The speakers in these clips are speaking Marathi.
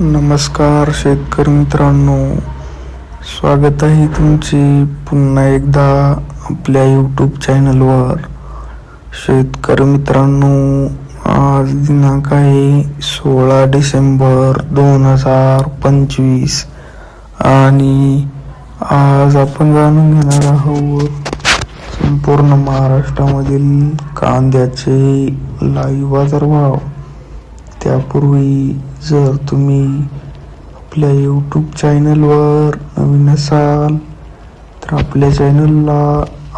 नमस्कार शेतकरी मित्रांनो. स्वागत आहे तुमची पुन्हा एकदा आपल्या यूट्यूब चॅनलवर शेतकरी मित्रांनो आज दिनांक आहे सोळा डिसेंबर दोन हजार पंचवीस. आणि आज आपण जाणून घेणार आहोत संपूर्ण महाराष्ट्रामधील कांद्याचे लाईव्ह बाजारभाव. त्यापूर्वी जर तुम्ही आपल्या यूट्यूब चॅनलवर नवीन असाल तर आपल्या चॅनलला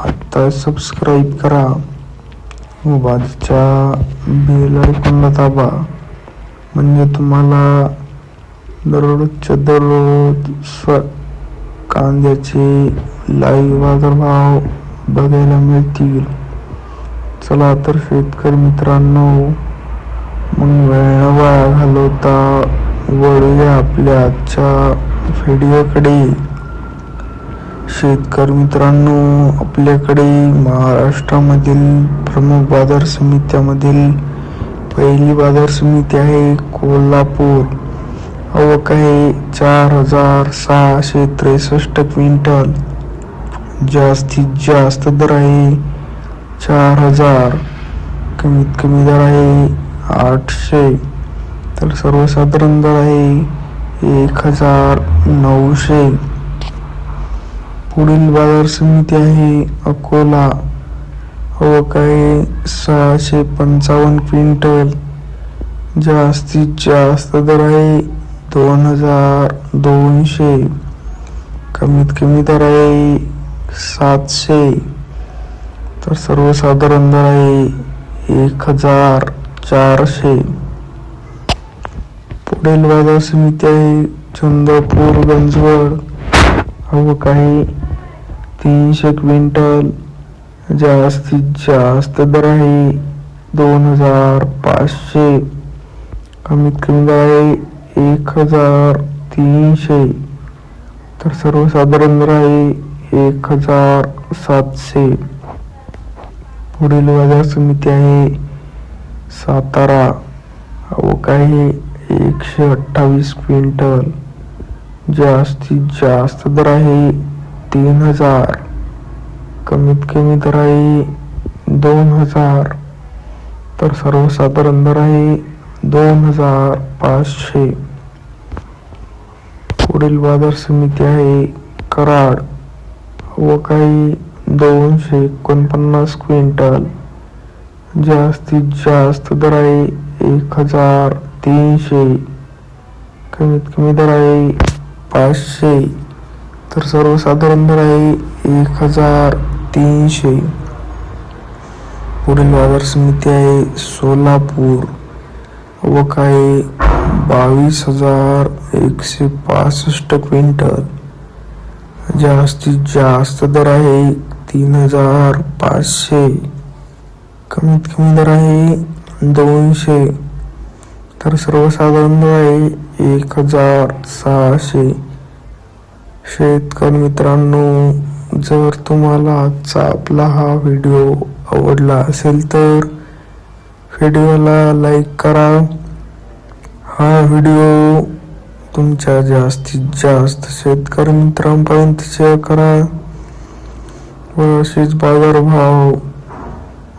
आत्ता सबस्क्राईब करा. व बाजूच्या बेल आयकॉनला दाबा. म्हणजे तुम्हाला दररोजच्या दररोज स्व कांद्याचे लाईव्ह बाजारभाव बघायला मिळतील. चला तर शेतकरी मित्रांनो मग वेळ वाया घालवता वळूया आपल्या आजच्या व्हिडिओकडे. शेतकरी मित्रांनो आपल्याकडे महाराष्ट्रामधील प्रमुख बाजार समित्यामधील पहिली बाजार समिती आहे कोल्हापूर. अवक आहे चार हजार सहाशे त्रेसष्ट क्विंटल. जास्तीत जास्त दर आहे चार हजार कमीत कमी दर आहे आठशे. तर सर्वसाधारण दर आहे एक हजार नऊशे. पुढील बाजार समिती आहे अकोला. आवक आहे सहाशे पंचावन्न क्विंटल. जास्तीत जास्त दर आहे दोन हजार दोनशे. कमीत कमी दर आहे सातशे. तर सर्वसाधारण दर आहे एक हजार चारशे. पुढील बाजार समिती आहे चंद्रपूर गंजवड. आवक आहे तीनशे क्विंटल. जास्तीत जास्त दर आहे दोन हजार पाचशे. कमीत कमी दर आहे एक हजार तीनशे. तर सर्वसाधारण दर आहे एक हजार सातशे. पुढील बाजार समिती आहे सातारा आवक काही एकशे अठ्ठावीस क्विंटल. जास्तीत जास्त दर आहे तीन हजार. कमीत कमी दर आहे दोन हजार. तर सर्वसाधारण दर आहे दोन हजार पाचशे. पुढील बाजार समिती आहे कराड. व काही दोनशे एकोणपन्नास क्विंटल. जास्तीत जास्त दर आहे एक हजार तीनशे. कमीत कमी दर आहे पाचशे. तर सर्वसाधारण दर आहे एक हजार तीनशे. पुढील बाजार समिती आहे सोलापूर. आवक आहे बावीस हजार एकशे पासष्ट क्विंटल. जास्तीत जास्त दर आहे तीन हजार पाचशे. कमीत कमी दर आहे दोनशे. तर सर्वसाधारण दर आहे एक हजार सहाशे. शेतकरी मित्रांनो जर तुम्हाला आजचा आपला हा व्हिडिओ आवडला असेल तर व्हिडिओला लाईक करा. हा व्हिडिओ तुमच्या जास्तीत जास्त शेतकरी मित्रांपर्यंत शेअर करा. व असेच बाजारभाव